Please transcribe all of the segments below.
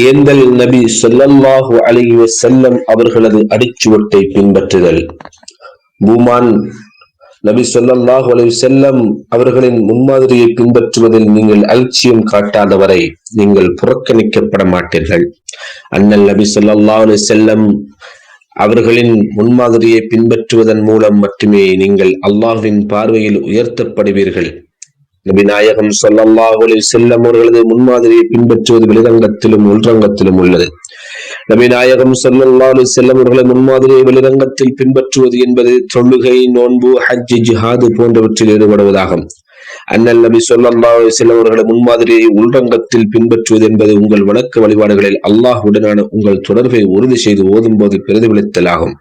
ஏந்தல் நபி சொல்லல்லாஹு அலைஹி செல்லம் அவர்களது அடிச்சுவட்டை பின்பற்றுதல். பூமான் நபி சொல்லல்லாஹு அலைஹி செல்லம் அவர்களின் முன்மாதிரியை பின்பற்றுவதில் நீங்கள் அலட்சியம் காட்டாதவரை நீங்கள் புறக்கணிக்கப்பட மாட்டீர்கள். அண்ணல் நபி ஸல்லல்லாஹு அலைஹி செல்லம் அவர்களின் முன்மாதிரியை பின்பற்றுவதன் மூலம் மட்டுமே நீங்கள் அல்லாஹ்வின் பார்வையில் உயர்த்தப்படுவீர்கள். நபிநாயகம் நாயகம் ஸல்லல்லாஹு அவர்களது முன்மாதிரியை பின்பற்றுவது வெளிரங்கத்திலும் உள்ரங்கத்திலும் உள்ளது. நபிநாயகம் ஸல்லல்லாஹு அலைஹி முன்மாதிரியை வெளிரங்கத்தில் பின்பற்றுவது என்பது தொழுகை நோன்பு ஹஜ் ஜிஹாது போன்றவற்றில் ஈடுபடுவதாகும். அண்ணல் நபி ஸல்லல்லாஹு அலைஹி வஸல்லம் முன்மாதிரியை உள்ரங்கத்தில் பின்பற்றுவது என்பது உங்கள் வணக்க வழிபாடுகளில் அல்லாஹ்வுடனான உங்கள் தொடர்பை உறுதி செய்து ஓதும் போது பிரதிபலித்தலாகும்.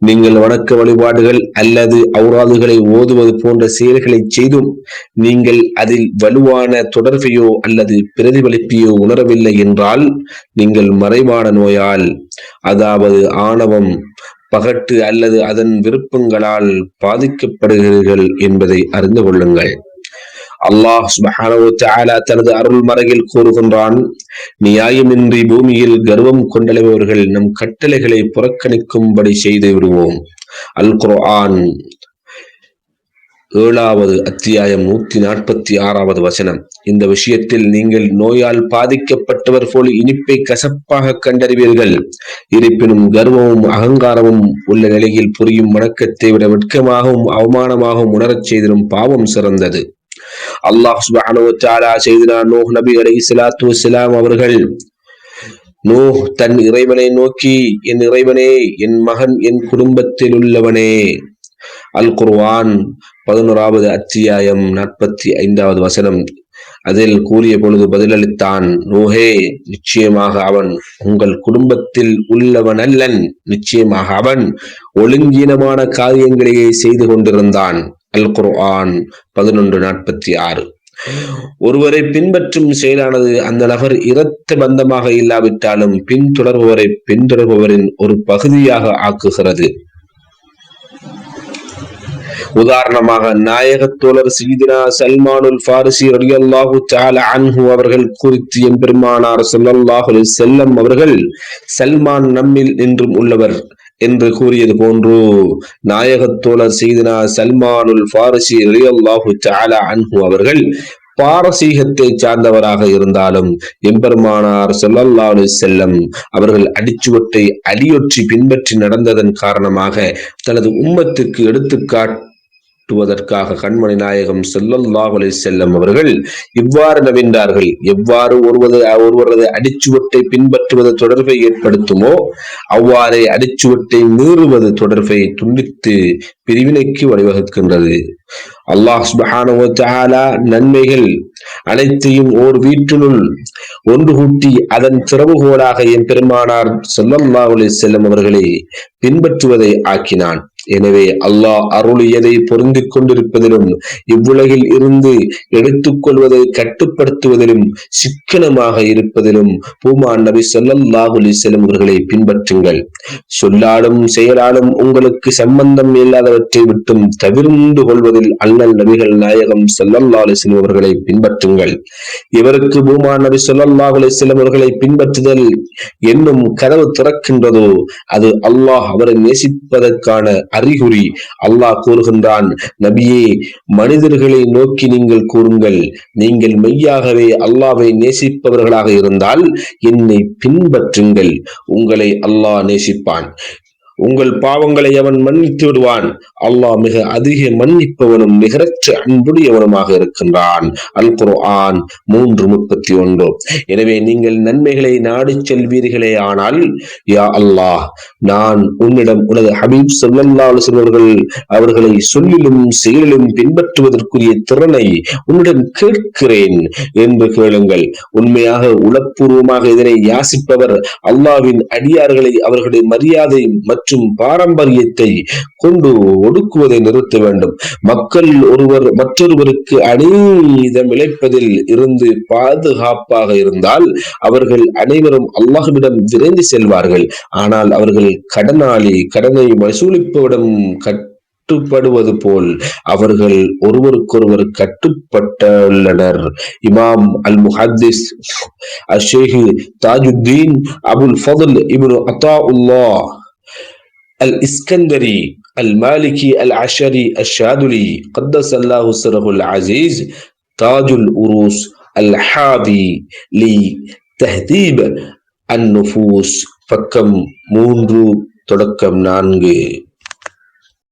நீங்கள் வணக்க வழிபாடுகள் அல்லது அவுராதுகளை ஓதுவது போன்ற செயல்களை செய்தும் நீங்கள் அதில் வலுவான தொடர்பையோ அல்லது பிரதிபலிப்பையோ உணரவில்லை என்றால் நீங்கள் மறைவான நோயால் அதாவது ஆணவம் பகட்டு அல்லது அதன் விருப்பங்களால் பாதிக்கப்படுகிறீர்கள் என்பதை அறிந்து கொள்ளுங்கள். அல்லாஹ் சுப்ஹானஹு தனது அருள் மறையில் கூறுகின்றான் நியாயமின்றி பூமியில் கர்வம் கொண்டளவர்கள் நம் கட்டளைகளை புறக்கணிக்கும்படி செய்து விடுவோம். அல் குர்ஆன் ஏழாவது அத்தியாயம் நூத்தி நாற்பத்தி ஆறாவது வசனம். இந்த விஷயத்தில் நீங்கள் நோயால் பாதிக்கப்பட்டவர் போல் இனிப்பை கசப்பாக கண்டறிவீர்கள். இருப்பினும் கர்வமும் அகங்காரமும் உள்ள நிலையில் புரியும் வணக்கத்தை விட வெட்கமாகவும் அவமானமாகவும் உணரச் செய்திடும் பாவம் சிறந்தது. அல்லாஹ் சுப்ஹானஹு வ நூஹ் நபி அவர்கள். நூஹ் தன் இறைவனை நோக்கி என் இறைவனே என் மகன் என் குடும்பத்தில் உள்ளவனே. அல் குர்வான் பதினோராவது அத்தியாயம் நாற்பத்தி ஐந்தாவது வசனம். அதில் கூறிய பொழுது பதிலளித்தான் நோஹே நிச்சயமாக அவன் உங்கள் குடும்பத்தில் உள்ளவன் அல்லன் நிச்சயமாக அவன் ஒழுங்கீனமான காரியங்களையே செய்து கொண்டிருந்தான். அல் குர்ஆன் பதினொன்று நாற்பத்தி ஆறு. ஒருவரை பின்பற்றும் செயலானது அந்த நபர் இரத்த பந்தமாக இல்லாவிட்டாலும் பின்தொடர்பவரை பின்தொடர்பவரின் ஒரு பகுதியாக ஆக்குகிறது. உதாரணமாக நாயகத்தோழர் சீதினா சல்மானுல் ஃபாரிசி ரலியல்லாஹு தால அன்ஹு அவர்கள் குறித்து எம்பெருமானார் ஸல்லல்லாஹு செல்லம் அவர்கள் சல்மான் நம்மில் என்றும் உள்ளவர். என்று கூறியது போன்று நாயகத்தோழர் செய்தினா சல்மானுல் ஃபாரிசி ரலியல்லாஹு சாலா அன்ஹு அவர்கள் பாரசீகத்தை சார்ந்தவராக இருந்தாலும் எம்பெருமானார் ஸல்லல்லாஹு செல்லம் அவர்கள் அடிச்சுவட்டை அடியொற்றி பின்பற்றி நடந்ததன் காரணமாக தனது உம்மத்துக்கு எடுத்துக்காட்டு காட்டுவதற்காக கண்மணி நாயகம் ஸல்லல்லாஹு செல்லம் அவர்கள் இவ்வாறு நவின்றார்கள். எவ்வாறு ஒருவது ஒருவரது அடிச்சுவட்டை பின்பற்றுவது தொடர்பை ஏற்படுத்துமோ அவ்வாறே அடிச்சுவட்டை மீறுவது தொடர்பை துண்டித்து பிரிவினைக்கு வழிவகுக்கின்றது. அல்லாஹ் சுப்ஹானஹு நன்மைகள் அனைத்தையும் ஓர் வீட்டினுள் ஒன்று கூட்டி அதன் திறவுகோலாக என் பெருமானார் செல்லம் செல்லம் அவர்களை பின்பற்றுவதை ஆக்கினான். எனவே அல்லாஹ் அருளியதை பொருந்து கொண்டிருப்பதிலும் இவ்வுலகில் இருந்து எடுத்துக்கொள்வதை கட்டுப்படுத்துவதிலும் சிக்கனமாக இருப்பதிலும் பூமான் நபி ஸல்லல்லாஹு அலைஹி அவர்களை பின்பற்றுங்கள். சொல்லாலும் செயலாலும் உங்களுக்கு சம்பந்தம் இல்லாதவற்றை விட்டும் தவிர்ந்து கொள்வதில் அண்ணல் நபிகள் நாயகம் ஸல்லல்லாஹு அலைஹி அவர்களை பின்பற்றுங்கள். இவருக்கு பூமான் நபி ஸல்லல்லாஹு அலைஹி அவர்களை பின்பற்றுதல் என்னும் கதவு திறக்கின்றதோ அது அல்லாஹ் அவரை நேசிப்பதற்கான அறிகுறி. அல்லாஹ் கூறுகின்றான் நபியே மனிதர்களை நோக்கி நீங்கள் கூறுங்கள். நீங்கள் மெய்யாகவே அல்லாவை நேசிப்பவர்களாக இருந்தால் என்னை பின்பற்றுங்கள். உங்களை அல்லாஹ் நேசிப்பான். உங்கள் பாவங்களை அவன் மன்னித்து விடுவான். அல்லாஹ் மிக அதிக மன்னிப்பவனும் நிகரற்ற அன்புடையவனுமாக இருக்கின்றான். அல் குர்ஆன் மூன்று முப்பத்தி ஒன்று எனவே நீங்கள் நன்மைகளை நாடி செல்வீர்களே ஆனால் யா அல்லாஹ் நான் உன்னிடம் உனது ஹபீப் ஸல்லல்லாஹு அலைஹி அவர்களை சொல்லிலும் செயலிலும் பின்பற்றுவதற்குரிய திறனை உன்னிடம் கேட்கிறேன் என்று கேளுங்கள். உண்மையாக உளப்பூர்வமாக இதனை யாசிப்பவர் அல்லாவின் அடியார்களை அவர்களுடைய மரியாதை மற்றும் மற்றும் பாரம்பரியத்தை கொண்டு ஒடுக்குவதை நிறுத்த வேண்டும். மக்கள் ஒருவர் மற்றொருவருக்கு அநீதம் இழைப்பதில் இருந்து பாதுகாப்பாக இருந்தால் அவர்கள் அனைவரும் அல்லாஹுவிடம் விரைந்து செல்வார்கள். ஆனால் அவர்கள் கடனாளி கடனை வசூலிப்பவிடம் கட் கட்டுப்படுவது போல் அவர்கள் ஒருவருக்கொருவர் கட்டுப்பட்டுள்ளனர். இமாம் அல் முஹத்திஸ் அஷேஹு தாஜுத்தீன் அபுல் ஃபதுல் இப்னு அத்தா உல்லா அல் இஸ்கந்தரி المالكي العشري الشاذلي قدس الله سره العزيز تاج الأروس الحاذي لتهذيب النفوس பக்கம் மூன்று தொடக்கம் நான்கு